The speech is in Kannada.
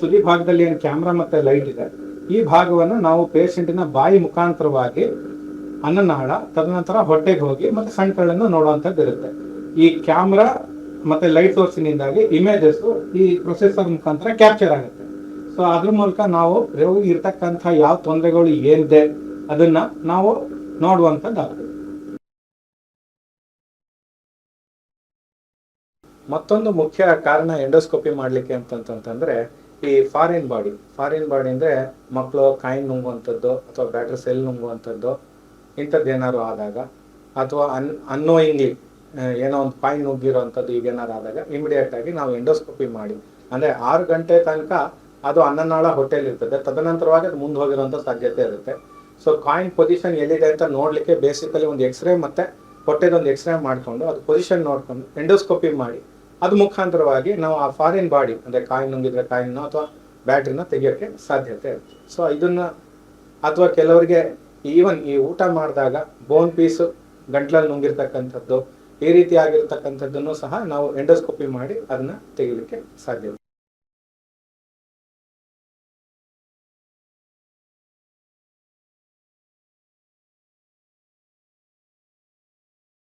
ತುದಿ ಭಾಗದಲ್ಲಿ ಏನು ಕ್ಯಾಮ್ರಾ ಮತ್ತೆ ಲೈಟ್ ಇದೆ, ಈ ಭಾಗವನ್ನು ನಾವು ಪೇಷಂಟಿನ ಬಾಯಿ ಮುಖಾಂತರವಾಗಿ ಅನ್ನನಾಳ ತದನಂತರ ಹೊಟ್ಟೆಗೆ ಹೋಗಿ ಮತ್ತೆ ಸಣ್ಣ ನೋಡುವಂಥದ್ದು ಇರುತ್ತೆ. ಈ ಕ್ಯಾಮ್ರಾ ಮತ್ತೆ ಲೈಟ್ ಸೋರ್ಸಿನಿಂದಾಗಿ ಇಮೇಜಸ್ ಈ ಪ್ರೊಸೆಸರ್ ಮುಖಾಂತರ ಕ್ಯಾಪ್ಚರ್ ಆಗುತ್ತೆ. ಸೊ ಅದ್ರ ಮೂಲಕ ನಾವು ರೋಗಿ ಇರ್ತಕ್ಕಂಥ ಯಾವ ತೊಂದರೆಗಳು ಏನಿದೆ, ಅದನ್ನ ನಾವು ನೋಡುವಂಥದ್ದು ಮತ್ತೊಂದು ಮುಖ್ಯ ಕಾರಣ ಎಂಡೋಸ್ಕೋಪಿ ಮಾಡ್ಲಿಕ್ಕೆ ಅಂತಂತಂದ್ರೆ ಈ ಫಾರಿನ್ ಬಾಡಿ. ಫಾರಿನ್ ಬಾಡಿ ಅಂದ್ರೆ ಮಕ್ಕಳು ಕಾಯಿನ್ ನುಂಗುವಂಥದ್ದು ಅಥವಾ ಬ್ಯಾಟ್ರಿ ಸೆಲ್ ನುಂಗುವಂಥದ್ದು ಇಂಥದ್ದೇನಾದ್ರು ಆದಾಗ ಅಥವಾ ಅನ್ ಅನ್ನೋಯಿಂಗ್ಲಿ ಏನೋ ಒಂದು ಕಾಯಿನ್ ನುಗ್ಗಿರೋಂಥದ್ದು ಈಗ ಏನಾರು ಆದಾಗ ಇಮಿಡಿಯೇಟ್ ಆಗಿ ನಾವು ಎಂಡೋಸ್ಕೋಪಿ ಮಾಡಿ. ಅಂದ್ರೆ ಆರು ಗಂಟೆ ತನಕ ಅದು ಅನ್ನನಾಳ ಹೋಟೆಲ್ ಇರ್ತದೆ. ತದನಂತರವಾಗಿ ಅದು ಮುಂದೆ ಹೋಗಿರುವಂತ ಸಾಧ್ಯತೆ ಇರುತ್ತೆ. ಸೊ ಕಾಯಿನ್ ಪೊಸಿಷನ್ ಎಲ್ಲಿದೆ ಅಂತ ನೋಡ್ಲಿಕ್ಕೆ ಬೇಸಿಕಲಿ ಒಂದು ಎಕ್ಸ್ರೇ ಮತ್ತೆ ಹೊಟ್ಟೆದೊಂದು ಎಕ್ಸ್ರೇ ಮಾಡಿಕೊಂಡು ಅದು ಪೊಸಿಷನ್ ನೋಡ್ಕೊಂಡು ಎಂಡೋಸ್ಕೋಪಿ ಮಾಡಿ. ಅದು ಮುಖಾಂತರವಾಗಿ ನಾವು ಆ ಫಾರಿನ್ ಬಾಡಿ ಅಂದ್ರೆ ಕಾಯಿನ್ ನುಂಗಿದ್ರೆ ಕಾಯಿನ್ ಅಥವಾ ಬ್ಯಾಟ್ರಿನ ತೆಗಿಯೋಕ್ಕೆ ಸಾಧ್ಯತೆ ಇರುತ್ತೆ. ಸೊ ಇದನ್ನ ಅಥವಾ ಕೆಲವರಿಗೆ ಈವನ್ ಈ ಊಟ ಮಾಡಿದಾಗ ಬೋನ್ ಪೀಸ್ ಗಂಟ್ಲಲ್ಲಿ ನುಂಗಿರ್ತಕ್ಕಂಥದ್ದು, ಈ ರೀತಿ ಆಗಿರ್ತಕ್ಕಂಥದ್ದನ್ನು ಸಹ ನಾವು ಎಂಡೋಸ್ಕೋಪಿ ಮಾಡಿ ಅದನ್ನ ತೆಗಿಲಿಕ್ಕೆ ಸಾಧ್ಯ